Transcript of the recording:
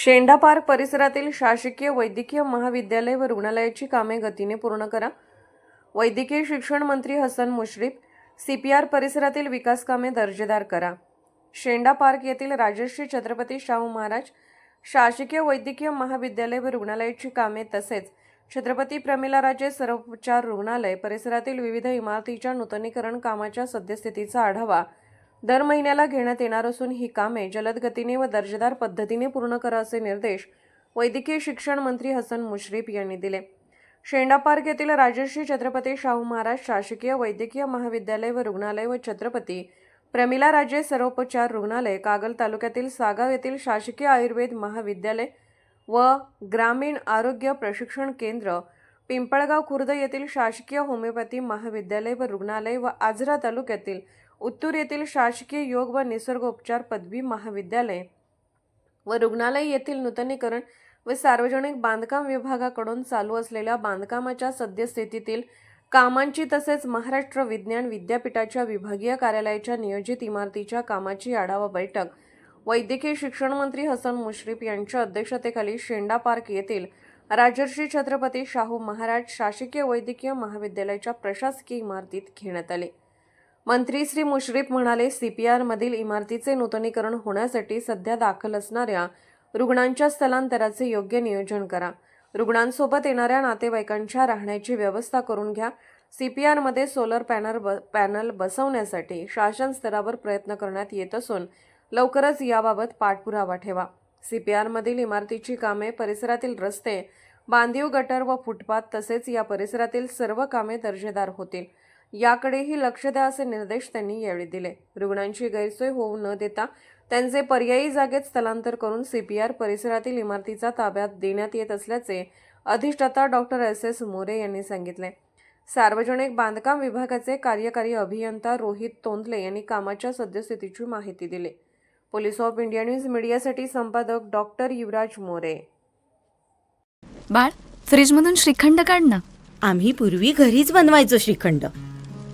शेंडा park परिसरातील शासकीय वैद्यकीय महाविद्यालय व रुग्णालयाची कामे गतीने पूर्ण करा. वैद्यकीय शिक्षण मंत्री Hasan Mushrif C P R परिसरातील विकास कामे दर्जेदार करा. शेंडा पार्क येथील राजश्री छत्रपती शाहू महाराज शासकीय वैद्यकीय महाविद्यालय व रुग्णालयाची कामे तसेच छत्रपती प्रमिलाराजे सर्वोपचार रुग्णालय परिसरातील विविध इमारतीच्या नूतनीकरण कामाच्या सद्यस्थितीचा आढावा दर महिन्याला घेण्यात येणार असून ही कामे जलद गतीने व दर्जेदार पद्धतीने पूर्ण करा असे निर्देश वैद्यकीय शिक्षण मंत्री हसन मुश्रीफ यांनी दिले. शेंडा पार्क येथील राजश्री छत्रपती शाहू महाराज शासकीय वैद्यकीय महाविद्यालय व रुग्णालय व छत्रपती प्रमिला राजे सर्वोपचार रुग्णालय कागल तालुक्यातील सागाव येथील शासकीय आयुर्वेद महाविद्यालय व ग्रामीण आरोग्य प्रशिक्षण केंद्र पिंपळगाव खुर्द येथील शासकीय होमिओपॅथी महाविद्यालय व रुग्णालय व आजरा तालुक्यातील उत्तूर येथील शासकीय योग व निसर्गोपचार पदवी महाविद्यालय व रुग्णालय येथील नूतनीकरण व सार्वजनिक बांधकाम विभागाकडून चालू असलेल्या बांधकामाच्या सद्यस्थितीतील कामांची तसेच महाराष्ट्र विज्ञान विद्यापीठाच्या विभागीय कार्यालयाच्या नियोजित इमारतीच्या कामाची आढावा बैठक. वैद्यकीय शिक्षण मंत्री हसन मुश्रीफ यांच्या अध्यक्षतेखाली शेंडा पार्क येथील राजर्षी छत्रपती शाहू महाराज शासकीय वैद्यकीय महाविद्यालयाच्या प्रशासकीय इमारतीत घेण्यात आले. मंत्री श्री मुश्रीफ म्हणाले सीपीआरमधील इमारतीचे नूतनीकरण होण्यासाठी सध्या दाखल असणाऱ्या रुग्णांच्या स्थलांतराचे योग्य नियोजन करा. रुग्णांसोबत येणाऱ्या नातेवाईकांच्या राहण्याची व्यवस्था करून घ्या. सीपीआरमध्ये सोलर पॅनल ब पॅनल बसवण्यासाठी शासन स्तरावर प्रयत्न करण्यात येत असून लवकरच याबाबत पाठपुरावा ठेवा. सीपीआरमधील इमारतीची कामे परिसरातील रस्ते बांधीव गटर व फुटपाथ तसेच या परिसरातील सर्व कामे दर्जेदार होतील. याकडेही लक्ष द्या असे निर्देश त्यांनी यावेळी दिले. रुग्णांची गैरसोय होऊ न देता त्यांचे पर्यायी जागेत स्थलांतर करून सीपीआर परिसरातील इमारतीचा ताब्यात देण्यात येत असल्याचे अधिष्ठाता डॉक्टर एस. एस. मोरे यांनी सांगितले. सार्वजनिक बांधकाम विभागाचे कार्यकारी अभियंता रोहित तोंदले यांनी कामाच्या सद्यस्थितीची माहिती दिली. पोलीस ऑफ इंडिया न्यूज मीडियासाठी संपादक डॉक्टर युवराज मोरे. बाळ फ्रीजमधून श्रीखंड काढ ना. आम्ही पूर्वी घरीच बनवायचो श्रीखंड.